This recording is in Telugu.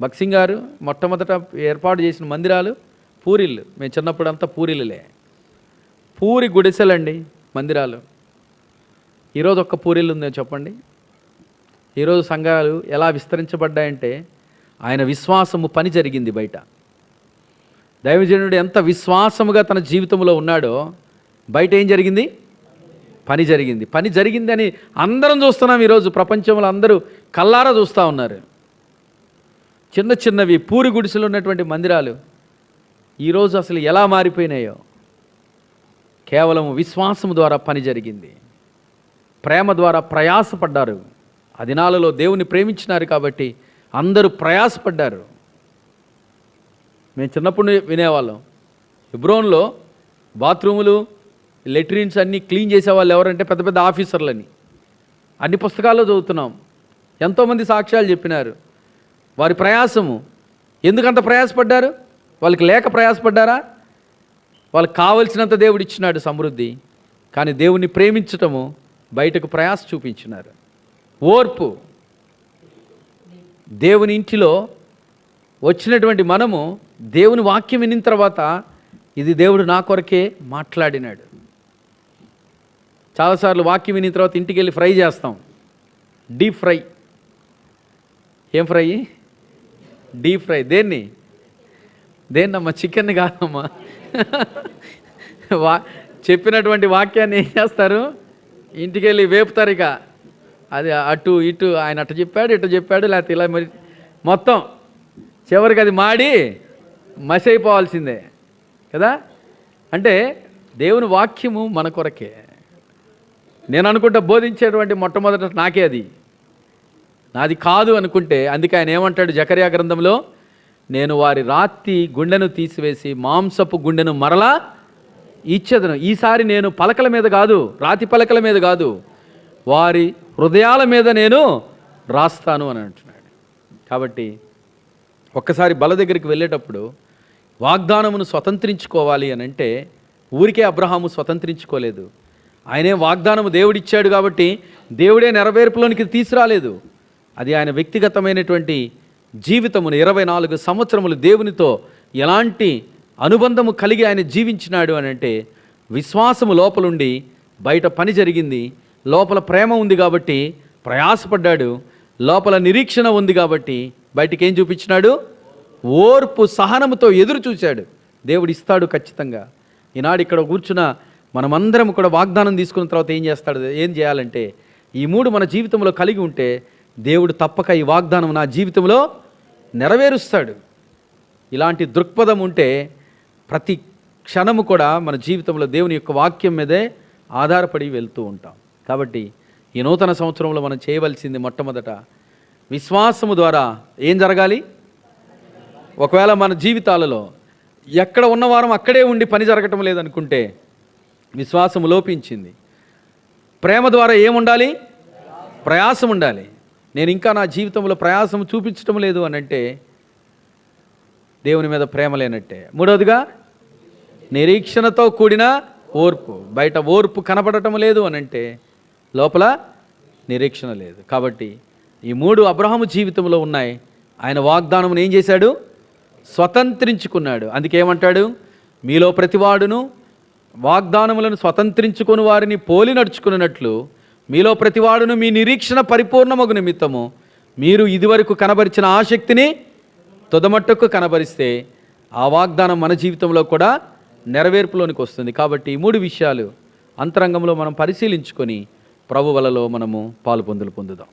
భక్సింగ్ గారు మొట్టమొదట ఏర్పాటు చేసిన మందిరాలు పూరిళ్ళు మేము చిన్నప్పుడు అంతా పూరిళ్ళలే పూరి గుడిసెలండి మందిరాలు. ఈరోజు ఒక్క పూరిల్లు ఉందని చెప్పండి? ఈరోజు సంఘాలు ఎలా విస్తరించబడ్డాయంటే ఆయన విశ్వాసము పని జరిగింది బయట. దైవజనుడు ఎంత విశ్వాసముగా తన జీవితంలో ఉన్నాడో బయట ఏం జరిగింది? పని జరిగింది. పని జరిగిందని అందరం చూస్తున్నాం ఈరోజు. ప్రపంచంలో అందరూ కల్లారా చూస్తూ ఉన్నారు. చిన్న చిన్నవి పూరి గుడిసెలు ఉన్నటువంటి మందిరాలు ఈరోజు అసలు ఎలా మారిపోయినాయో కేవలం విశ్వాసం ద్వారా పని జరిగింది. ప్రేమ ద్వారా ప్రయాసపడ్డారు. ఆ దినాలలో దేవుని ప్రేమించినారు కాబట్టి అందరూ ప్రయాసపడ్డారు. మేము చిన్నప్పుడు వినేవాళ్ళం. ఇబ్రోన్లో బాత్రూములు లెట్రిన్స్ అన్నీ క్లీన్ చేసేవాళ్ళు ఎవరంటే పెద్ద పెద్ద ఆఫీసర్లని. అన్ని పుస్తకాల్లో చదువుతున్నాం. ఎంతోమంది సాక్ష్యాలు చెప్పినారు. వారి ప్రయాసము. ఎందుకంత ప్రయాసపడ్డారు? వాళ్ళకి లేక ప్రయాసపడ్డారా? వాళ్ళకి కావలసినంత దేవుడు ఇచ్చినాడు సమృద్ధి. కానీ దేవుణ్ణి ప్రేమించటము బయటకు ప్రయాస చూపించినారు. ఓర్పు. దేవుని ఇంటిలో వచ్చినటువంటి మనము దేవుని వాక్యం వినిన తర్వాత ఇది దేవుడు నా కొరకే మాట్లాడినాడు. చాలాసార్లు వాక్యం వినిన తర్వాత ఇంటికి వెళ్ళి ఫ్రై చేస్తాం. Deep fry. ఏం ఫ్రై? Deep fry. దేన్ని? దేన్నమ్మా? చికెన్ కాదమ్మా. వా చెప్పినటువంటి వాక్యాన్ని ఏం చేస్తారు? ఇంటికి వెళ్ళి వేపుతారు ఇక. అది అటు ఇటు ఆయన అటు చెప్పాడు ఇటు చెప్పాడు లేకపోతే ఇలా మరి మొత్తం. చివరికి అది మాడి మసి అయిపోవాల్సిందే కదా? అంటే దేవుని వాక్యము మన కొరకే. నేను అనుకుంటా బోధించేటువంటి మొట్టమొదట నాకే అది. నాది కాదు అనుకుంటే అందుకే ఆయన ఏమంటాడు జకర్యా గ్రంథంలో? నేను వారి రాతి గుండెను తీసివేసి మాంసపు గుండెను మరలా ఇచ్చేదను ఈసారి నేను పలకల మీద కాదు రాతి పలకల మీద కాదు వారి హృదయాల మీద నేను రాస్తాను అని అంటున్నాడు. కాబట్టి ఒక్కసారి బల దగ్గరికి వెళ్ళేటప్పుడు వాగ్దానమును స్వతంత్రించుకోవాలి అని అంటే ఊరికే అబ్రహాము స్వతంత్రించుకోలేదు. ఆయనే వాగ్దానము దేవుడిచ్చాడు కాబట్టి దేవుడే నెరవేర్పులోనికి తీసుకురాలేదు. అది ఆయన వ్యక్తిగతమైనటువంటి జీవితమును ఇరవై నాలుగు సంవత్సరములు దేవునితో ఎలాంటి అనుబంధము కలిగి ఆయన జీవించినాడు అని అంటే విశ్వాసము లోపలుండి బయట పని జరిగింది లోపల ప్రేమ ఉంది కాబట్టి ప్రయాసపడ్డాడు లోపల నిరీక్షణ ఉంది కాబట్టి బయటికి ఏం చూపించినాడు? ఓర్పు సహనముతో ఎదురు చూశాడు. దేవుడు ఇస్తాడు ఖచ్చితంగా. ఈనాడు ఇక్కడ కూర్చున్న మనమందరం కూడా వాగ్దానం తీసుకున్న తర్వాత ఏం చేస్తాడు? ఏం చేయాలంటే ఈ మూడు మన జీవితంలో కలిగి ఉంటే దేవుడు తప్పక ఈ వాగ్దానం నా జీవితంలో నెరవేరుస్తాడు. ఇలాంటి దృక్పథం ఉంటే ప్రతి క్షణము కూడా మన జీవితంలో దేవుని యొక్క వాక్యం మీదే ఆధారపడి వెళ్తూ ఉంటాం. కాబట్టి ఈ నూతన సంవత్సరంలో మనం చేయవలసింది మొట్టమొదట విశ్వాసము ద్వారా ఏం జరగాలి? ఒకవేళ మన జీవితాలలో ఎక్కడ ఉన్నవారం అక్కడే ఉండి పని జరగటం లేదనుకుంటే విశ్వాసము లోపించింది. ప్రేమ ద్వారా ఏముండాలి? ప్రయాసం ఉండాలి నేను ఇంకా నా జీవితంలో ప్రయాసం చూపించటం లేదు అని అంటే దేవుని మీద ప్రేమ లేనట్టే. మూడవదిగా నిరీక్షణతో కూడిన ఓర్పు. బయట ఓర్పు కనపడటం లేదు అని అంటే లోపల నిరీక్షణ లేదు. కాబట్టి ఈ మూడు అబ్రహాము జీవితంలో ఉన్నాయి. ఆయన వాగ్దానం ఏం చేశాడు? స్వతంత్రించుకున్నాడు. అందుకేమంటాడు మీలో ప్రతివాడును వాగ్దానములను స్వతంత్రించుకొని వారిని పోలి నడుచుకున్నట్లు మీలో ప్రతివాడును మీ నిరీక్షణ పరిపూర్ణమగు నిమిత్తము. మీరు ఇదివరకు కనబరిచిన ఆసక్తిని తుదమట్టుకు కనబరిస్తే ఆ వాగ్దానం మన జీవితంలో కూడా నెరవేర్పులోనికి వస్తుంది. కాబట్టి ఈ మూడు విషయాలు అంతరంగంలో మనం పరిశీలించుకొని ప్రభు వలలో మనము పాలు పొందులు పొందుదాం.